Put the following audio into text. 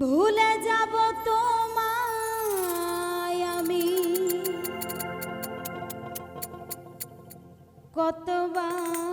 ভুলে যাব তোমায় আমি। কতবার